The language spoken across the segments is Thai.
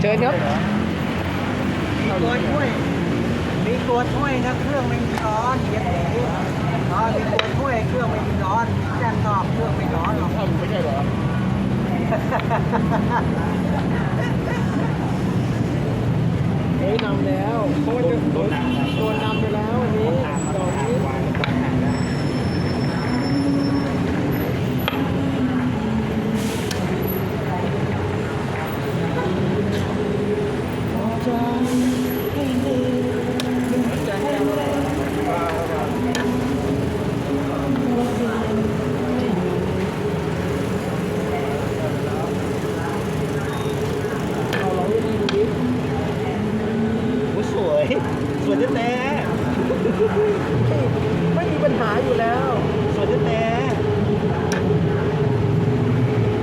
เชิญครับตัวช่วย มีตัวช่วยนะเครื่องไม่มีร้อนเย็นดีอ๋อมีตัวช่วยเครื่องไม่มีร้อนแจ้งนอกเครื่องไม่ร้อนหรอกทำไม่ใช่เหรอเฮ้ยนำแล้วเพราะว่าจะโดนโดนนำไปแล้ววันนี้ดอกนี้ วางวางหางได้ เอาลองดูดีดูดิ โอ้สวย สวยแท้ ไม่มีปัญหาอยู่แล้วๆสวยแท้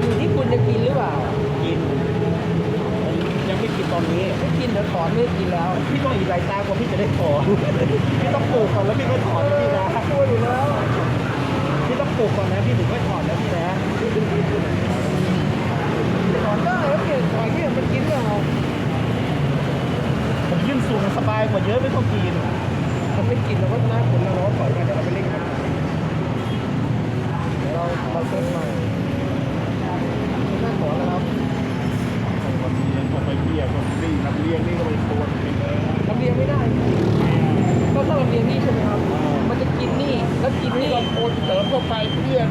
อยู่ที่คุณจะกินหรือเปล่าๆกิน ยังไม่กินตอนนี้ ไม่กินเดี๋ยวถอนไม่กินแล้ว พี่ต้องอีกหลายตากว่าพี่จะได้ถอนพี่ต้องปลูกก่อนแล้วพี่ก็ถอนนะพี่นะช่วยอยู่แล้วพี่ต้องปลูกก่อนนะพี่ถึงค่อยถอนนะพี่นะถอนได้แล้วเก่งถอนเนี่ยมันกินไม่เอา ผมยื่นสูงส บายกว่าเยอะไม่ต้องกินมันไม่กินเราก็หน้าผลเราเราก็ถอยมาจะเอาไปเล่นกันเดี๋ยวเราเราเซ็ตใหม่หน้าถอนแล้วครับวันนี้ก็ไปเบี้ยก็นี่น้ำเลี้ยงนี่ก็ไปโคนเป็นเลยลำเลียงไม่ได้ ก็ถ้าลำเลียงนี่ใช่ไหมครับ มันจะกินนี่แล้วกินนี่โคนเสริมเข้าไปเบี้ย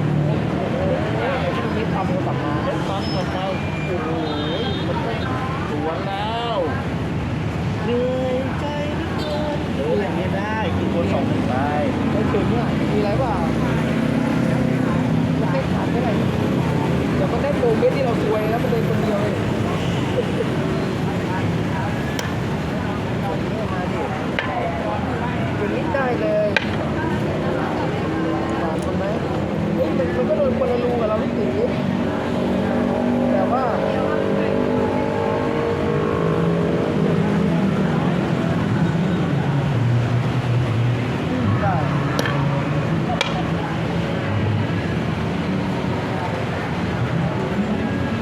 ช่วงนี้ทำโทรศัพท์มาเล่นซ้ำกับเราโอ้โหมันก็สวนแล้ว เหนื่อยใจเหลือเกินอย่างนี้ได้กินคนสองหนึ่งได้ไม่ถึงอะมีอะไรเปล่ามันให้ขาดเท่าไหร่เดี๋ยวมันได้โมเมนต์ที่เราซวยแล้วมันเดินคนเดียวเลยอย่นิดได้เลยผ่านคนไหมเฮ้ยมันมันก็โดนคนละรูกับเราที่ตีแต่ว่า ได้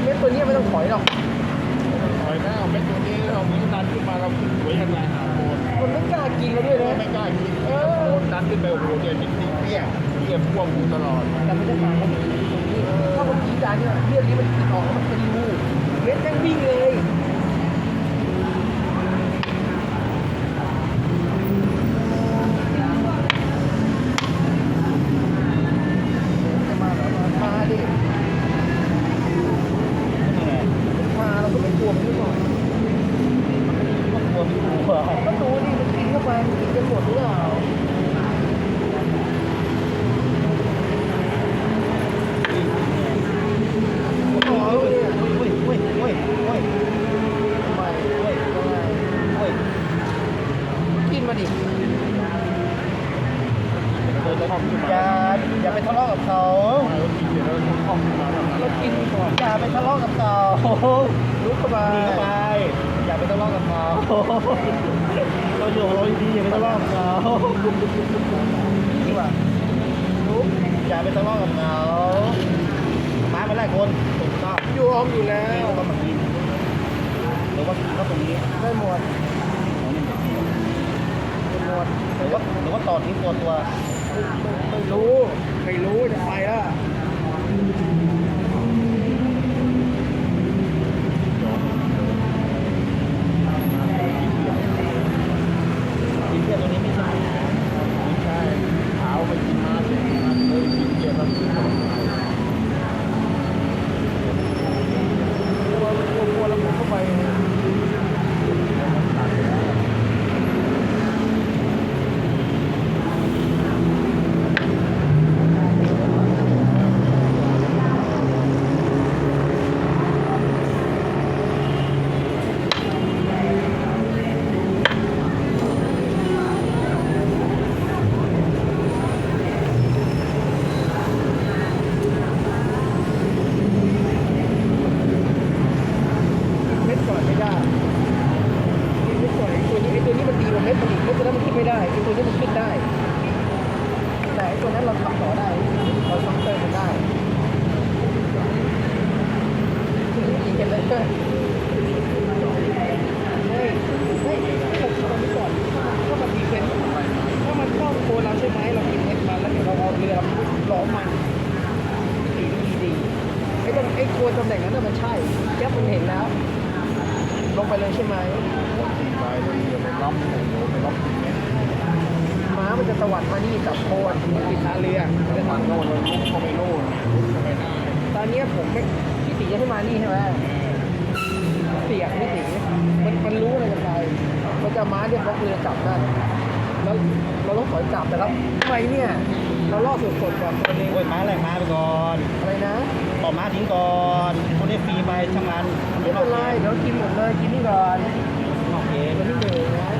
เม็ดตัวนี้ไม่ต้องถอยหรอก ถอยหน้าเม็ดตัวนี้เรามีดันขึ้นมา เราขึ้นสวยยังไงหาโคนมันไม่กล้ากินเราด้วยนะไม่กล้ากินเออดันขึ้นไปโอ้โหเดี๋ยวนี้เปี้ยเปี้ยพ่วงกูตลอดแต่ไม่ได้มาตรงนี้ถ้ามันกินจานเนี่ยเลือดนี้มันติดออกแล้วมันเป็นรูเม็ดยังวิ่งเลยจะมาเหรอมามาดิ มาเราก็ไม่กลัวมันด้วยก่อน ก็กลัวไม่กลัว ก็ดูดิมันกินเข้าไปมันกินจะหมดหรือเปล่าอ๋อเนี่ย โอ้ยโอ้ยโอ้ยโอ้ยโอ้ย ทำไมเฮ้ยทำไม โอ้ย กินมาดิ เดินแล้ว อย่าอย่าไปทะเลาะกับเขาเรากินก่อนอย่าไปทะเลาะกับเขาลุกเข้าไปดีเข้าไปอย่าไปทะเลาะกับเขาเราอยู่ของเราดีอย่าไปทะเลาะกับเขาดีกว่าลุกอย่าไปทะเลาะกับเขามาไปไล่คนถูกต้องอยู่ออมอยู่แล้นี่วก็มากินหรือว่ากินก็ตรงนี้ได้หมด ห รือว่าตอว่าต่อทิ้งตัวตัว ไม่ไม่ไม่รู้ ไม่รู้จะไปแล้ว กินเพี้ยตัวนี้ไม่ใช่ไม่ใช่เท้าไปกินมาเสร็จมาเลยกินเพี้ยแล้วกินต่อไป กลัวกลัวกลัวแล้วผมเข้าไปเม็ดก่อนไม่ได้กินเม็ดก่อนไอ้ตัวนี้ไอ้ตัวนี้มันดีกว่าเม็ดมันอีกเม็ดตัวนั้นมันขึ้นไม่ได้ไอ้ตัวนี้มันขึ้นได้ แต่ไอ้ตัวนั้นเราทำต่อได้ เราทำเติมมันได้ทีนี้อีกเห็นไหม ตำแหน่งนั้นมันใช่แก๊ปมันเห็นแล้ว ลงไปเลยใช่ไหมสี่ใบเลยไปล็อกโอ้โหไปล็อกตรงม้ามันจะตวัดมานี่กับโคนมันปิดตาเรือมันจะทางทำโน่นเลยลุกเข้าไปโน่นลุกเข้าไปได้ตอนนี้ผมไม่พี่ติจะให้มานี่ใช่ไหมเสียงพี่ติมันมันรู้อะไรกันไปมันจะม้าเนี่ยบล็อกเรือจับนั่นแล้วเราต้องถอยกลับแต่แล้วทำไมเนี่ย เราล่อสดๆแบบตัวเองโอ้ยม้าแรงม้าไปก่อนอะไรนะต่อม้าทิ้งก่อนคนนี้ฟรีไปช่างมันไม่เป็นไรเดี๋ยวกินหมดเลยกินนี่ก่อนนอกเกมตัวที่หนึ่งนะ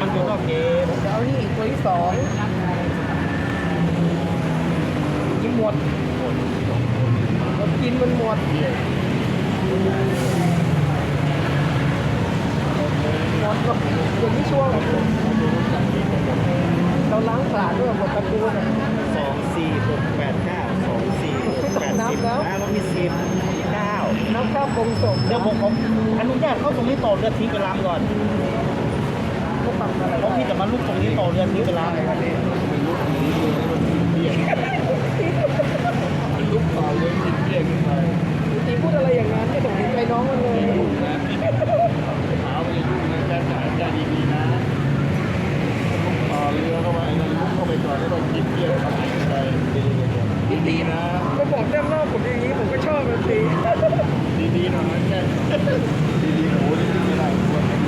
มันอยู่นอกเกมเดี๋ยวเอานี่อีกตัวที่สองกินหมดเรากินมันหมดหมดก็อย่างนี้ช่วง เราล้างผลาญด้วยหมดตระกูลอะสองสี่หกแปดเก้าสองสี่หกแปดนับสิบแล้ว นะเรามีสิบเก้าน้ำข้าวปรุงศพเดี๋ยวผมผมอนุญาตเข้าตรงนี้ต่อเรือทิ้งไปล้างก่อนเขาปรับอะไรเพราะพี่จะมาลุกตรงนี้ต่อเรือทิ้งไปล้างลุกต่อเลยกินเบี้ยขึ้นไปตีพูดอะไรอย่างนั้นไม่ต้องเห็นใจน้องมันเลยยุ่งนะเท้าไม่ยุ่งนะแก้ไขแก้ดีๆนะลุกต่อ เรือเข้าไปนะลุกเข้าไปก่อนแล้วก็กินเบี้ยเข้าไปไปดีๆนะก็บอกด้านนอกผมอย่างนี้ผมก็ชอบมันสิดีๆหน่อยแค่ดีๆโอ้ยไม่ได้ควร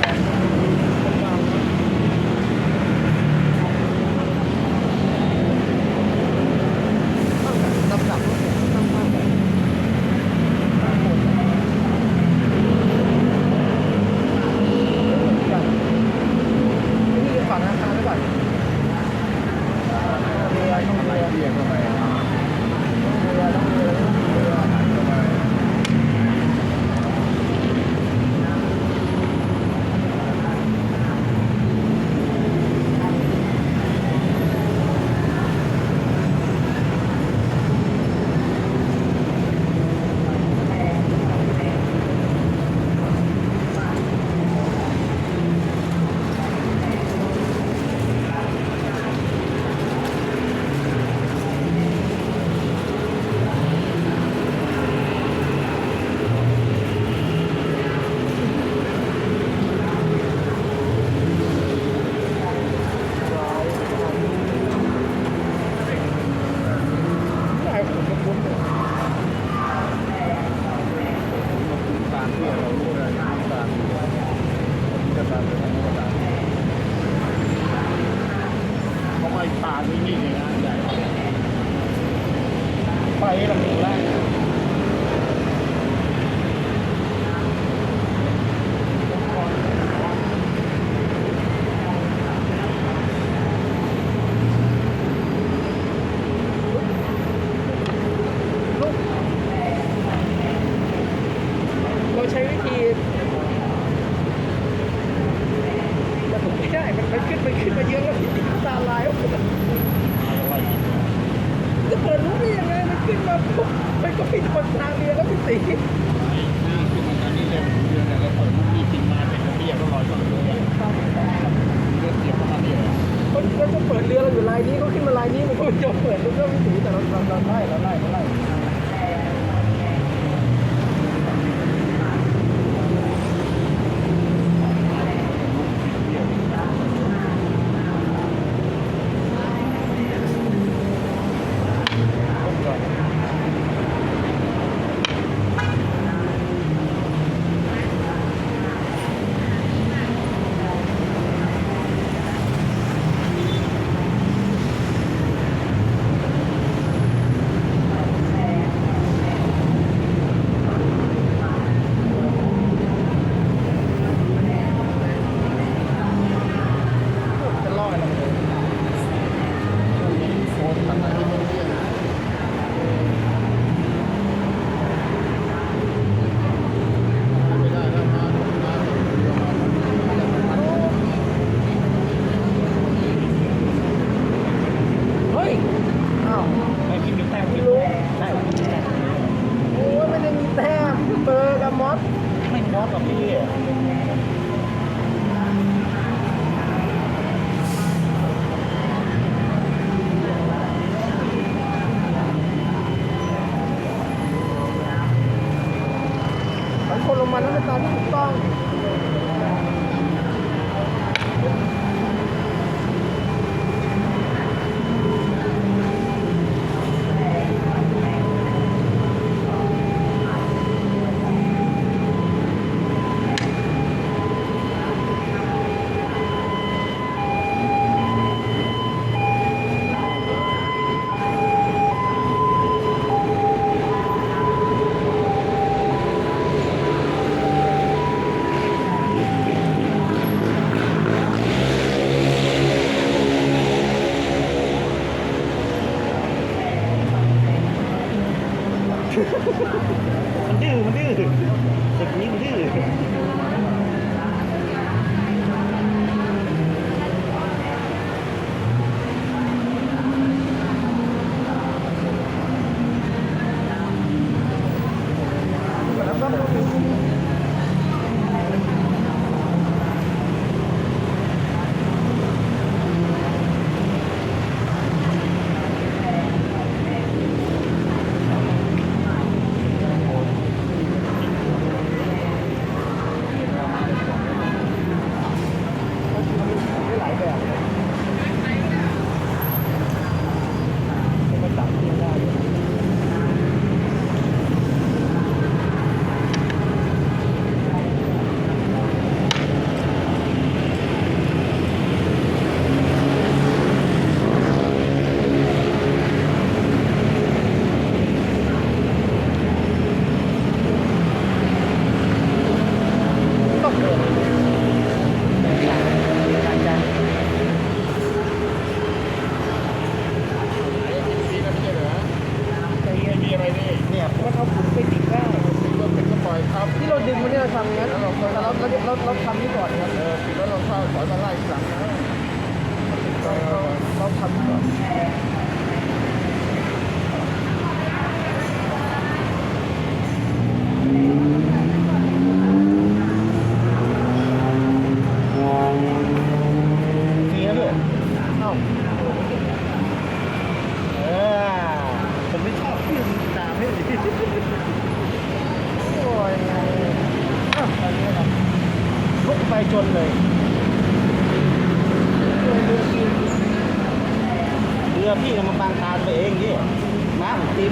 ไม่มอสหรอกพี่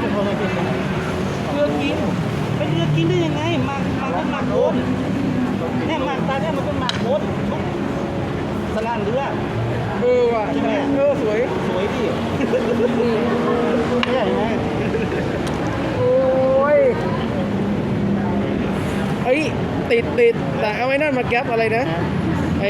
เกลือกินเป็นเรือกินได้ยังไงมันมักเป็นหมักโคนแน่หมักตาเนี่ยมันเป็นหมักโคนสลานเรือเออว่ะใช่ไหมเออสวยสวยดิใหญ่ไหมโอ้ยเอ้ยติดติดแต่เอาไว้นั่นมาแก๊บอะไรนะไอ